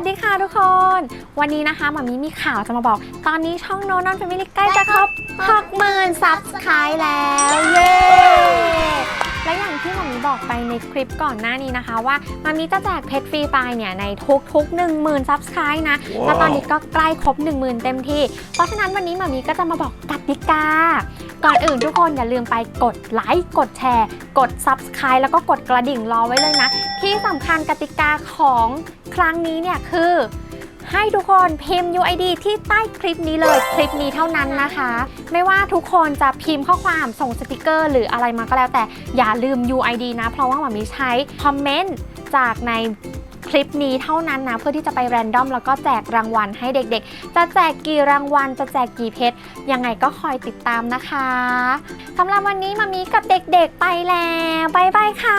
วัสดีค่ะทุกคน วันนี้นะคะหมามีมีข่าวจะมาบอก ตอนนี้ช่องโนนอนแฟมิลี่ใกล้จะครบ60,000ซับสไครต์แล้ว เย้ และอย่างที่หมามีบอกไปในคลิปก่อนหน้านี้นะคะ ว่ามามีจะแจกเพชรฟรีไปเนี่ยในทุกๆ 10,000ซับสไครต์นะ และตอนนี้ก็ใกล้ครบ 10,000 เต็มที่ เพราะฉะนั้นวันนี้หมามีก็จะมาบอกกติกาก่อนอื่นทุกคนอย่าลืมไปกดไลค์ กดแชร์ กด Subscribe แล้วก็กดกระดิ่งรอไว้เลยนะ ที่สำคัญกติกาของ ครั้งนี้เนี่ยคือ ให้ทุกคนพิมพ์ UID ที่ใต้คลิปนี้เลยคลิปนี้เท่านั้นนะคะ ไม่ว่าทุกคนจะพิมพ์ข้อความส่งสติกเกอร์ หรืออะไรมาก็แล้วแต่อย่าลืม UID นะ เพราะว่าหมามีใช้คอมเมนต์จากในคลิปนี้เท่านั้นนะ เพื่อที่จะไปแรนดอมแล้วก็แจกรางวัลให้เด็กๆ จะแจกกี่รางวัล จะแจกกี่เพชรยังไงก็คอยติดตามนะคะสำหรับวันนี้มามีกับเด็กๆไปแล้ว บ๊ายบายค่ะ